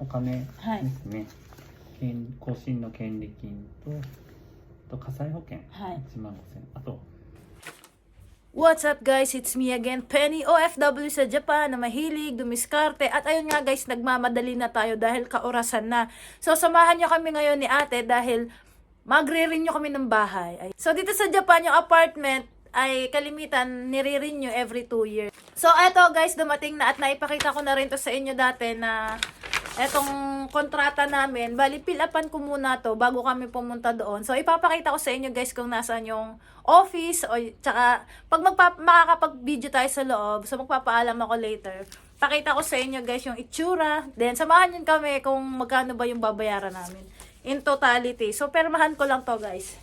お金はいですね、権更新の権利金とあと火災保険はい1万5000あと What's up guys? It's me again, Penny OFW sa Japan na mahilig, dumiskarte at ayun nga guys, nagmamadali na tayo dahil kaorasan na. So samahan nyo kami ngayon ni ate dahil magre-renew kami ng bahay. Ay- So dito sa Japan, yung apartment ay kalimitan nire-renew every 2 years. So eto guys, dumating na at naipakita ko na rin to sa inyo dati na etong kontrata namin, bali pilapan ko muna to bago kami pumunta doon. So ipapakita ko sa inyo guys kung nasaan yung office o tsaka pag magpa, makakapag-video tayo sa loob, so magpapaalam ako later. Pakita ko sa inyo guys yung itsura. Then samahan yun kami kung magkano ba yung babayaran namin in totality. So permahan ko lang to guys.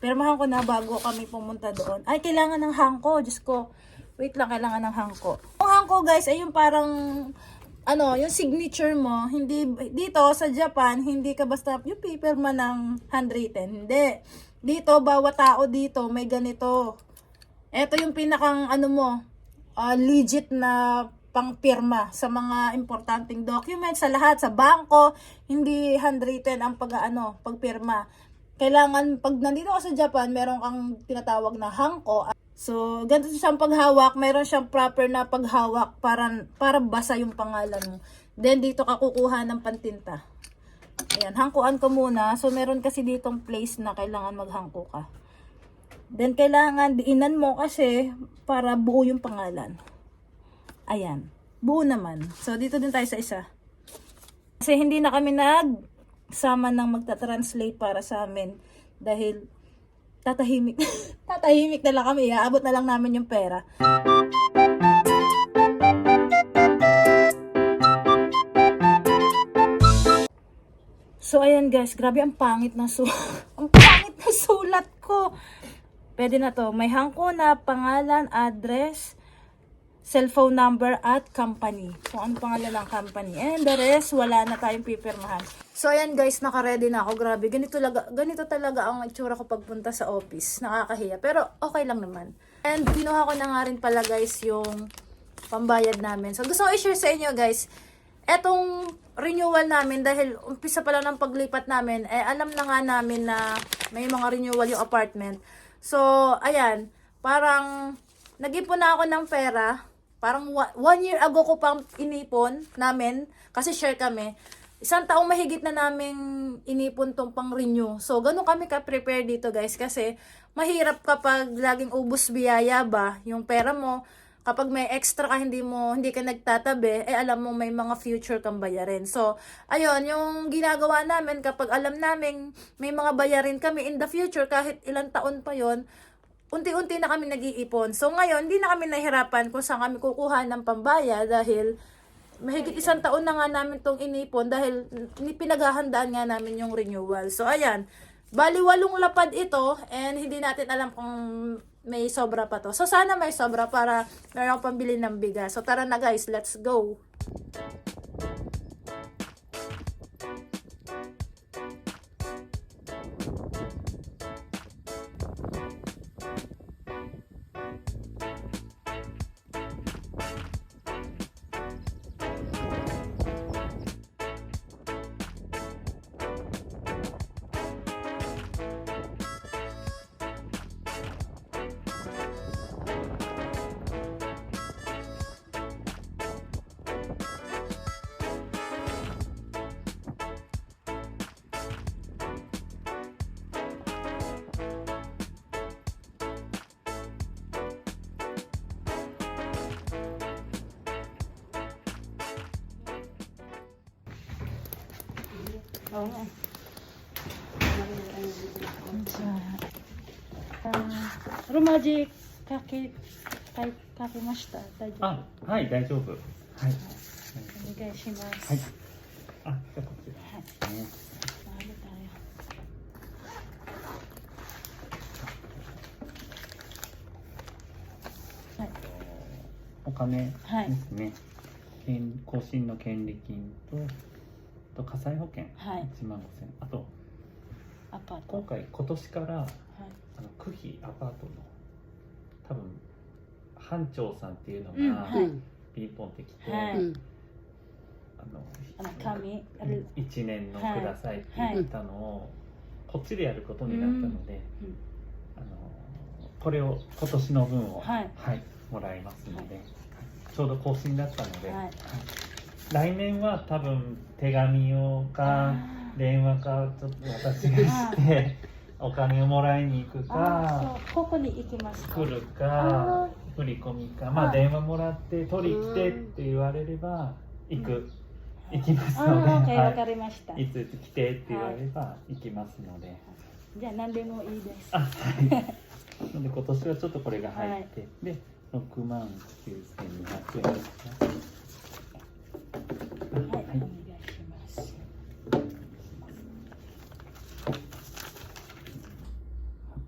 Permahan ko na bago kami pumunta doon. Ay, kailangan ng hangko. Diyos ko. Wait lang, kailangan ng hangko. Yung hangko, guys, ay yung parang, ano, yung signature mo, hindi, dito sa Japan, hindi ka basta, yung paper man ng handwritten. Hindi. Dito, bawat tao dito, may ganito. Ito yung pinakang, ano mo, ah, legit na pangpirma sa mga importanteng documents sa lahat sa bangko hindi handwritten ang pag ano pagpirma kailangan pag nandito ka sa Japan meron kang tinatawag na hangko so ganito siyang paghawak meron siyang proper na paghawak para para basa yung pangalan mo then dito ka kukuha ng pantinta ayan hangkuan ko muna so meron kasi ditong place na kailangan maghangko ka then kailangan diinan mo kasi para buo yung pangalan Ayan. Buo naman. So, dito din tayo sa isa. Kasi hindi na kami nagsama ng magta-translate para sa amin. Dahil tatahimik. tatahimik na lang kami. Iaabot na lang namin yung pera. So, ayan guys. Grabe, ang pangit na su ang pangit na sulat ko. Pwede na to. May hangko na pangalan, address, cellphone number at company. Kung ano pangalan ng company. And the rest, wala na tayong pipirmahan. So, ayan guys, naka-ready na ako. Grabe, ganito talaga, ganito talaga ang itsura ko pagpunta sa office. Nakakahiya. Pero, okay lang naman. And, kinuha ko na nga rin pala guys yung pambayad namin. So, gusto ko i-share sa inyo guys, etong renewal namin dahil umpisa pa lang ng paglipat namin, eh alam na nga namin na may mga renewal yung apartment. So, ayan, parang nag-ipon na ako ng pera. Parang one year ago ko pang inipon namin kasi share kami. Isang taong mahigit na naming inipon tong pang renew. So, ganun kami ka-prepare dito guys kasi mahirap kapag laging ubus biyaya ba yung pera mo kapag may extra ka hindi mo hindi ka nagtatabi eh alam mo may mga future kang bayarin so ayun yung ginagawa namin kapag alam namin may mga bayarin kami in the future kahit ilang taon pa yon unti-unti na kami nag-iipon so ngayon hindi na kami nahirapan kung saan kami kukuha ng pambaya dahil mahigit isang taon na nga namin tong inipon dahil pinaghahandaan nga namin yung renewal so ayan Bali, walong lapad ito and hindi natin alam kung may sobra pa to. So, sana may sobra para meron pambili ng bigas. So, tara na guys, let's go! Oo nga. かけ、かけました？大丈夫？あはい大丈夫はいお願いします。はいあじゃあこちらはい。ね.はい。お金はいですね、権更新の権利金とあと火災保険はい。1万5000あとアパート。今回今年からはい。あの区費アパートの多分班長さんっていうのうんがはい。うんピンポンってきて、はい。うん。あののあの紙あれ1年のくださいって言ったのをこっちでやることになったので、うんあのこれを今年の分を、はい。もらいますので、ちょうど更新だったので、はい。はい来年は多分手紙をか電話かちょっと私がしてお金をもらいに行くあかここに行きますか。来るあか振り込みかまあはい。電話もらって取り来てって言われれば行く、行きますあので、わはかりました。い、いついつ来てって言われれば行きますので、じゃあ何でもいいです。あはい。なので今年はちょっとこれが入って、で6万9200円ですねはい、おはい願いします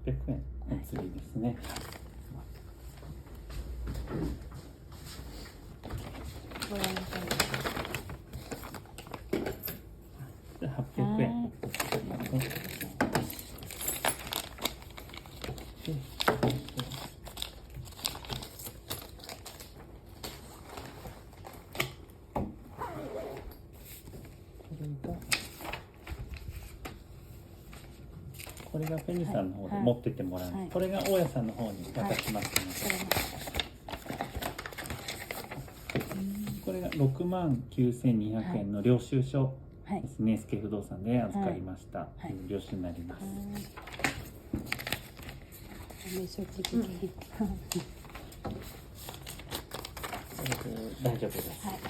800円お釣りですね、ご覧くださいで800円はいでこれがこれがペニさんの方ではい持ってってもらう、はい。これが大家さんの方に渡しますので、これが6万9200円の領収書はい。ですね、助不動産で預かりました、領収になります、試し置。大丈夫です。はい